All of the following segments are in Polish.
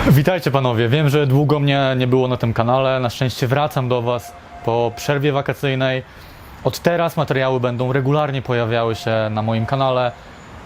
Witajcie panowie, wiem, że długo mnie nie było na tym kanale, na szczęście wracam do was po przerwie wakacyjnej. Od teraz materiały będą regularnie pojawiały się na moim kanale.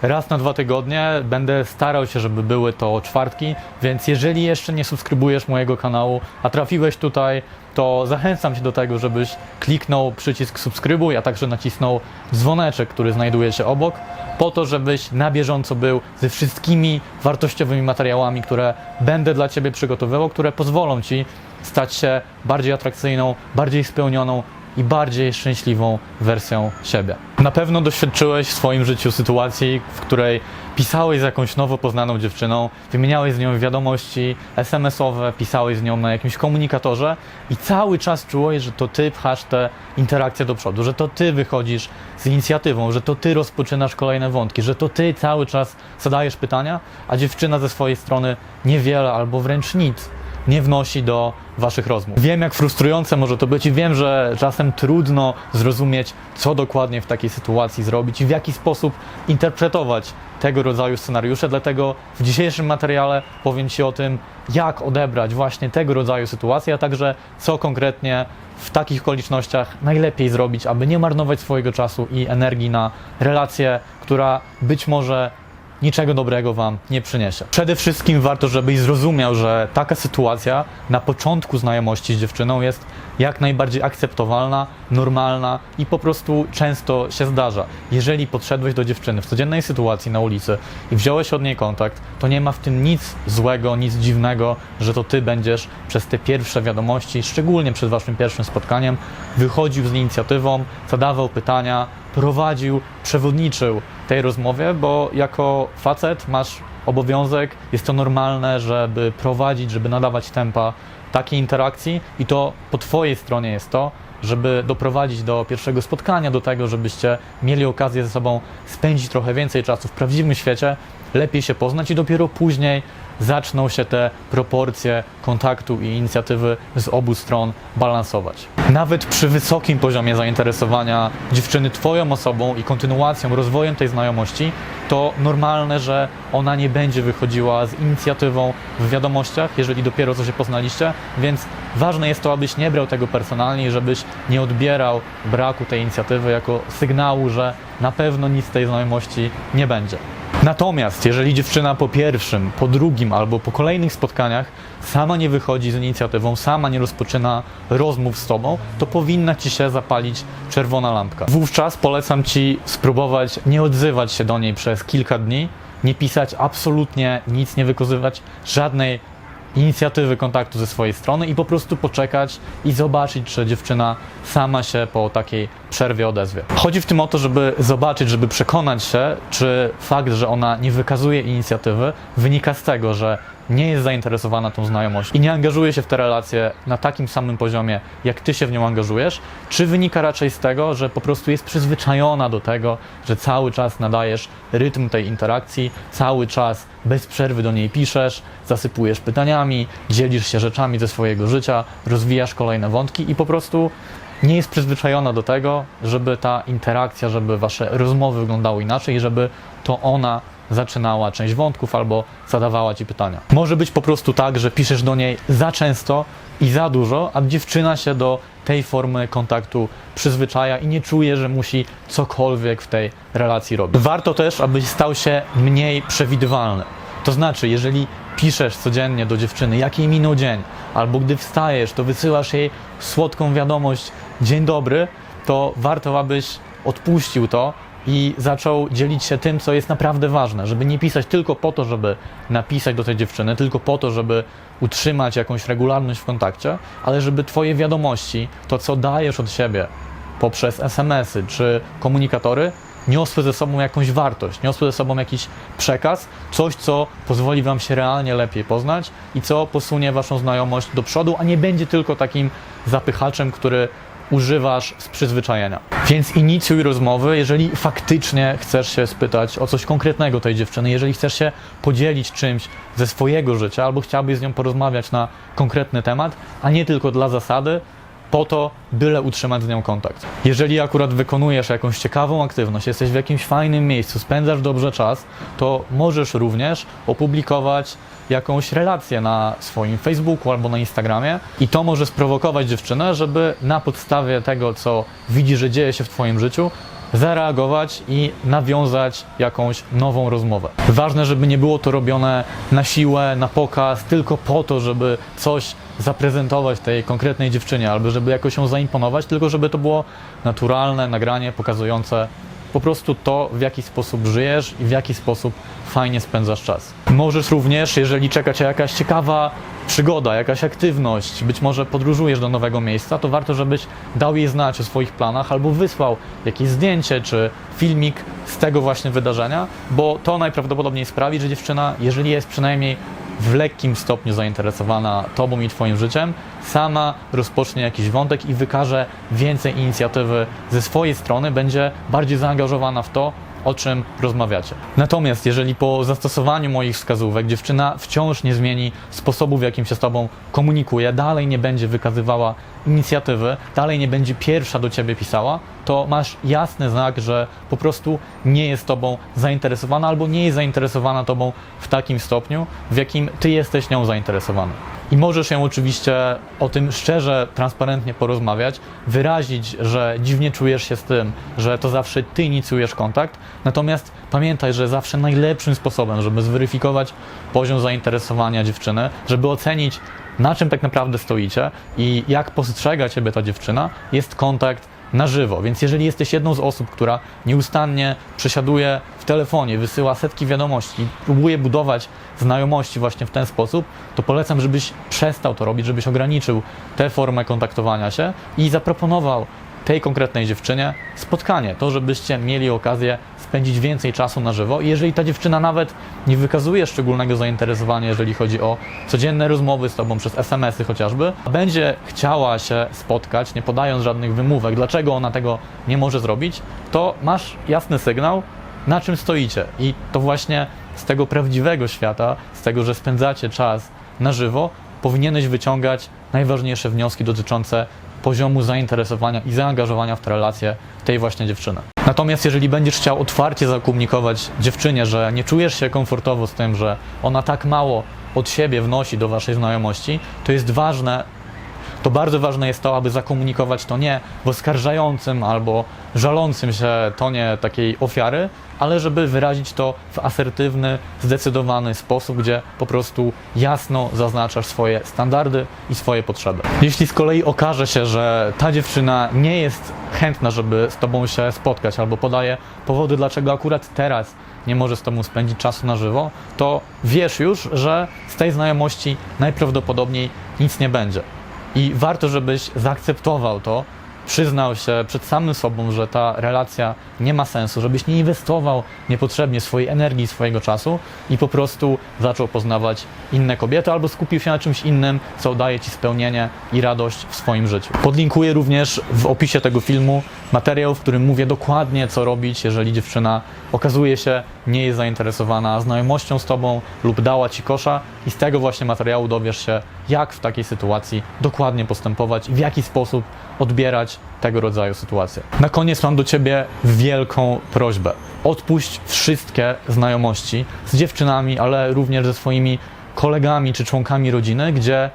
Raz na dwa tygodnie będę starał się, żeby były to czwartki, więc jeżeli jeszcze nie subskrybujesz mojego kanału, a trafiłeś tutaj, to zachęcam Cię do tego, żebyś kliknął przycisk subskrybuj, a także nacisnął dzwoneczek, który znajduje się obok, po to, żebyś na bieżąco był ze wszystkimi wartościowymi materiałami, które będę dla Ciebie przygotowywał, które pozwolą Ci stać się bardziej atrakcyjną, bardziej spełnioną i bardziej szczęśliwą wersją siebie. Na pewno doświadczyłeś w swoim życiu sytuacji, w której pisałeś z jakąś nowo poznaną dziewczyną, wymieniałeś z nią wiadomości SMS-owe, pisałeś z nią na jakimś komunikatorze i cały czas czułeś, że to ty pchasz te interakcje do przodu, że to ty wychodzisz z inicjatywą, że to ty rozpoczynasz kolejne wątki, że to ty cały czas zadajesz pytania, a dziewczyna ze swojej strony niewiele albo wręcz nic nie wnosi do waszych rozmów. Wiem, jak frustrujące może to być i wiem, że czasem trudno zrozumieć, co dokładnie w takiej sytuacji zrobić i w jaki sposób interpretować tego rodzaju scenariusze. Dlatego w dzisiejszym materiale powiem Ci o tym, jak odebrać właśnie tego rodzaju sytuacje, a także co konkretnie w takich okolicznościach najlepiej zrobić, aby nie marnować swojego czasu i energii na relację, która być może niczego dobrego Wam nie przyniesie. Przede wszystkim warto, żebyś zrozumiał, że taka sytuacja na początku znajomości z dziewczyną jest jak najbardziej akceptowalna, normalna i po prostu często się zdarza. Jeżeli podszedłeś do dziewczyny w codziennej sytuacji na ulicy i wziąłeś od niej kontakt, to nie ma w tym nic złego, nic dziwnego, że to Ty będziesz przez te pierwsze wiadomości, szczególnie przed Waszym pierwszym spotkaniem, wychodził z inicjatywą, zadawał pytania, prowadził, przewodniczył tej rozmowie, bo jako facet masz obowiązek, jest to normalne, żeby prowadzić, żeby nadawać tempa takiej interakcji i to po Twojej stronie jest to, żeby doprowadzić do pierwszego spotkania, do tego, żebyście mieli okazję ze sobą spędzić trochę więcej czasu w prawdziwym świecie, lepiej się poznać i dopiero później zaczną się te proporcje kontaktu i inicjatywy z obu stron balansować. Nawet przy wysokim poziomie zainteresowania dziewczyny Twoją osobą i kontynuacją, rozwojem tej znajomości, to normalne, że ona nie będzie wychodziła z inicjatywą w wiadomościach, jeżeli dopiero co się poznaliście, więc ważne jest to, abyś nie brał tego personalnie i żebyś nie odbierał braku tej inicjatywy jako sygnału, że na pewno nic z tej znajomości nie będzie. Natomiast jeżeli dziewczyna po pierwszym, po drugim albo po kolejnych spotkaniach sama nie wychodzi z inicjatywą, sama nie rozpoczyna rozmów z tobą, to powinna ci się zapalić czerwona lampka. Wówczas polecam ci spróbować nie odzywać się do niej przez kilka dni, nie pisać absolutnie nic, nie wykazywać żadnej inicjatywy kontaktu ze swojej strony i po prostu poczekać i zobaczyć, czy dziewczyna sama się po takiej przerwie odezwie. Chodzi w tym o to, żeby zobaczyć, żeby przekonać się, czy fakt, że ona nie wykazuje inicjatywy, wynika z tego, że nie jest zainteresowana tą znajomością i nie angażuje się w te relacje na takim samym poziomie, jak ty się w nią angażujesz, czy wynika raczej z tego, że po prostu jest przyzwyczajona do tego, że cały czas nadajesz rytm tej interakcji, cały czas bez przerwy do niej piszesz, zasypujesz pytaniami, dzielisz się rzeczami ze swojego życia, rozwijasz kolejne wątki i po prostu nie jest przyzwyczajona do tego, żeby ta interakcja, żeby wasze rozmowy wyglądały inaczej, żeby to ona zaczynała część wątków albo zadawała ci pytania. Może być po prostu tak, że piszesz do niej za często i za dużo, a dziewczyna się do tej formy kontaktu przyzwyczaja i nie czuje, że musi cokolwiek w tej relacji robić. Warto też, abyś stał się mniej przewidywalny. To znaczy, jeżeli piszesz codziennie do dziewczyny, jaki minął dzień, albo gdy wstajesz, to wysyłasz jej słodką wiadomość, dzień dobry, to warto, abyś odpuścił to i zaczął dzielić się tym, co jest naprawdę ważne, żeby nie pisać tylko po to, żeby napisać do tej dziewczyny, tylko po to, żeby utrzymać jakąś regularność w kontakcie, ale żeby Twoje wiadomości, to co dajesz od siebie poprzez SMS-y czy komunikatory, niosły ze sobą jakąś wartość, niosły ze sobą jakiś przekaz, coś, co pozwoli Wam się realnie lepiej poznać i co posunie Waszą znajomość do przodu, a nie będzie tylko takim zapychaczem, który używasz z przyzwyczajenia. Więc inicjuj rozmowy, jeżeli faktycznie chcesz się spytać o coś konkretnego tej dziewczyny, jeżeli chcesz się podzielić czymś ze swojego życia albo chciałbyś z nią porozmawiać na konkretny temat, a nie tylko dla zasady, po to, byle utrzymać z nią kontakt. Jeżeli akurat wykonujesz jakąś ciekawą aktywność, jesteś w jakimś fajnym miejscu, spędzasz dobrze czas, to możesz również opublikować jakąś relację na swoim Facebooku albo na Instagramie i to może sprowokować dziewczynę, żeby na podstawie tego, co widzi, że dzieje się w Twoim życiu, zareagować i nawiązać jakąś nową rozmowę. Ważne, żeby nie było to robione na siłę, na pokaz, tylko po to, żeby coś zaprezentować tej konkretnej dziewczynie, albo żeby jakoś ją zaimponować, tylko żeby to było naturalne nagranie pokazujące po prostu to, w jaki sposób żyjesz i w jaki sposób fajnie spędzasz czas. Możesz również, jeżeli czeka Cię jakaś ciekawa przygoda, jakaś aktywność, być może podróżujesz do nowego miejsca, to warto, żebyś dał jej znać o swoich planach albo wysłał jakieś zdjęcie czy filmik z tego właśnie wydarzenia, bo to najprawdopodobniej sprawi, że dziewczyna, jeżeli jest przynajmniej w lekkim stopniu zainteresowana Tobą i Twoim życiem, sama rozpocznie jakiś wątek i wykaże więcej inicjatywy ze swojej strony, będzie bardziej zaangażowana w to, o czym rozmawiacie. Natomiast jeżeli po zastosowaniu moich wskazówek dziewczyna wciąż nie zmieni sposobu, w jakim się z Tobą komunikuje, dalej nie będzie wykazywała inicjatywy, dalej nie będzie pierwsza do Ciebie pisała, to masz jasny znak, że po prostu nie jest Tobą zainteresowana albo nie jest zainteresowana Tobą w takim stopniu, w jakim Ty jesteś nią zainteresowany. I możesz ją oczywiście o tym szczerze, transparentnie porozmawiać, wyrazić, że dziwnie czujesz się z tym, że to zawsze Ty inicjujesz kontakt. Natomiast pamiętaj, że zawsze najlepszym sposobem, żeby zweryfikować poziom zainteresowania dziewczyny, żeby ocenić, na czym tak naprawdę stoicie i jak postrzega Ciebie ta dziewczyna, jest kontakt na żywo. Więc jeżeli jesteś jedną z osób, która nieustannie przesiaduje w telefonie, wysyła setki wiadomości, próbuje budować znajomości właśnie w ten sposób, to polecam, żebyś przestał to robić, żebyś ograniczył tę formę kontaktowania się i zaproponował tej konkretnej dziewczynie spotkanie, to żebyście mieli okazję spędzić więcej czasu na żywo. I jeżeli ta dziewczyna nawet nie wykazuje szczególnego zainteresowania, jeżeli chodzi o codzienne rozmowy z tobą przez SMS-y chociażby, a będzie chciała się spotkać, nie podając żadnych wymówek, dlaczego ona tego nie może zrobić, to masz jasny sygnał, na czym stoicie. I to właśnie z tego prawdziwego świata, z tego, że spędzacie czas na żywo, powinieneś wyciągać najważniejsze wnioski dotyczące poziomu zainteresowania i zaangażowania w tę relację tej właśnie dziewczyny. Natomiast jeżeli będziesz chciał otwarcie zakomunikować dziewczynie, że nie czujesz się komfortowo z tym, że ona tak mało od siebie wnosi do waszej znajomości, to jest ważne, to bardzo ważne jest to, aby zakomunikować to nie w oskarżającym albo żalącym się tonie takiej ofiary, ale żeby wyrazić to w asertywny, zdecydowany sposób, gdzie po prostu jasno zaznaczasz swoje standardy i swoje potrzeby. Jeśli z kolei okaże się, że ta dziewczyna nie jest chętna, żeby z tobą się spotkać, albo podaje powody, dlaczego akurat teraz nie może z tobą spędzić czasu na żywo, to wiesz już, że z tej znajomości najprawdopodobniej nic nie będzie. I warto, żebyś zaakceptował to, przyznał się przed samym sobą, że ta relacja nie ma sensu, żebyś nie inwestował niepotrzebnie swojej energii, swojego czasu i po prostu zaczął poznawać inne kobiety albo skupił się na czymś innym, co daje ci spełnienie i radość w swoim życiu. Podlinkuję również w opisie tego filmu materiał, w którym mówię dokładnie, co robić, jeżeli dziewczyna okazuje się nie jest zainteresowana znajomością z tobą lub dała ci kosza i z tego właśnie materiału dowiesz się, jak w takiej sytuacji dokładnie postępować i w jaki sposób odbierać tego rodzaju sytuacje. Na koniec mam do Ciebie wielką prośbę. Odpuść wszystkie znajomości z dziewczynami, ale również ze swoimi kolegami czy członkami rodziny, gdzie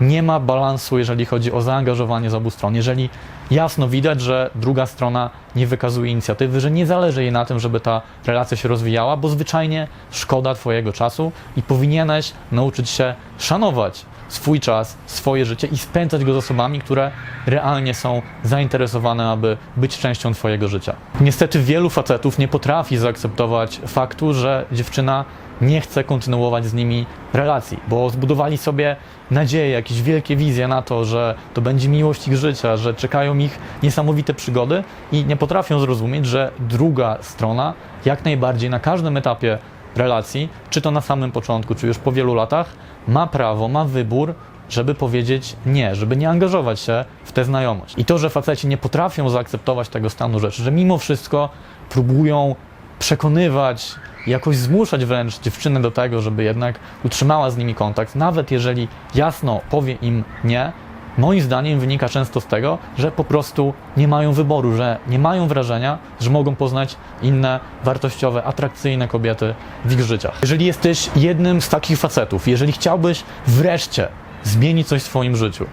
nie ma balansu, jeżeli chodzi o zaangażowanie z obu stron. Jeżeli jasno widać, że druga strona nie wykazuje inicjatywy, że nie zależy jej na tym, żeby ta relacja się rozwijała, bo zwyczajnie szkoda Twojego czasu i powinieneś nauczyć się szanować swój czas, swoje życie i spędzać go z osobami, które realnie są zainteresowane, aby być częścią Twojego życia. Niestety wielu facetów nie potrafi zaakceptować faktu, że dziewczyna nie chce kontynuować z nimi relacji, bo zbudowali sobie nadzieję, jakieś wielkie wizje na to, że to będzie miłość ich życia, że czekają ich niesamowite przygody i nie potrafią zrozumieć, że druga strona jak najbardziej na każdym etapie relacji, czy to na samym początku, czy już po wielu latach, ma prawo, ma wybór, żeby powiedzieć nie, żeby nie angażować się w tę znajomość. I to, że faceci nie potrafią zaakceptować tego stanu rzeczy, że mimo wszystko próbują przekonywać, jakoś zmuszać wręcz dziewczynę do tego, żeby jednak utrzymała z nimi kontakt, nawet jeżeli jasno powie im nie, moim zdaniem wynika często z tego, że po prostu nie mają wyboru, że nie mają wrażenia, że mogą poznać inne wartościowe, atrakcyjne kobiety w ich życiach. Jeżeli jesteś jednym z takich facetów, jeżeli chciałbyś wreszcie zmienić coś w swoim życiu,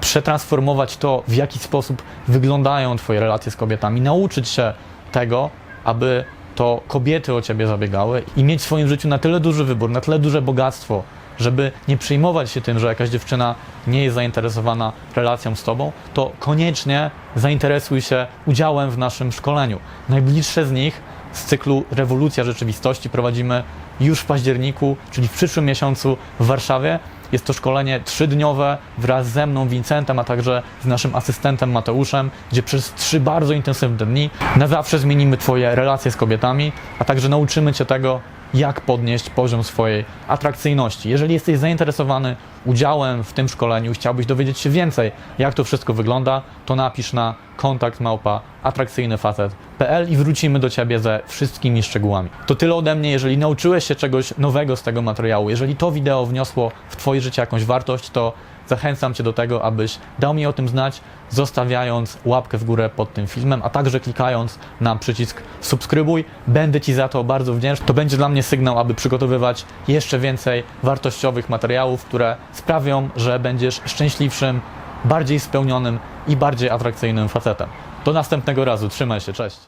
przetransformować to, w jaki sposób wyglądają Twoje relacje z kobietami, nauczyć się tego, aby to kobiety o Ciebie zabiegały i mieć w swoim życiu na tyle duży wybór, na tyle duże bogactwo, żeby nie przejmować się tym, że jakaś dziewczyna nie jest zainteresowana relacją z Tobą, to koniecznie zainteresuj się udziałem w naszym szkoleniu. Najbliższe z nich z cyklu Rewolucja Rzeczywistości prowadzimy już w październiku, czyli w przyszłym miesiącu w Warszawie. Jest to szkolenie trzydniowe wraz ze mną, Vincentem, a także z naszym asystentem Mateuszem, gdzie przez trzy bardzo intensywne dni na zawsze zmienimy Twoje relacje z kobietami, a także nauczymy Cię tego, jak podnieść poziom swojej atrakcyjności. Jeżeli jesteś zainteresowany udziałem w tym szkoleniu, chciałbyś dowiedzieć się więcej, jak to wszystko wygląda, to napisz na kontakt małpa atrakcyjnyfacet.pl i wrócimy do Ciebie ze wszystkimi szczegółami. To tyle ode mnie. Jeżeli nauczyłeś się czegoś nowego z tego materiału, jeżeli to wideo wniosło w Twoje życie jakąś wartość, to zachęcam Cię do tego, abyś dał mi o tym znać, zostawiając łapkę w górę pod tym filmem, a także klikając na przycisk subskrybuj. Będę Ci za to bardzo wdzięczny. To będzie dla mnie sygnał, aby przygotowywać jeszcze więcej wartościowych materiałów, które sprawią, że będziesz szczęśliwszym, bardziej spełnionym i bardziej atrakcyjnym facetem. Do następnego razu. Trzymaj się, cześć.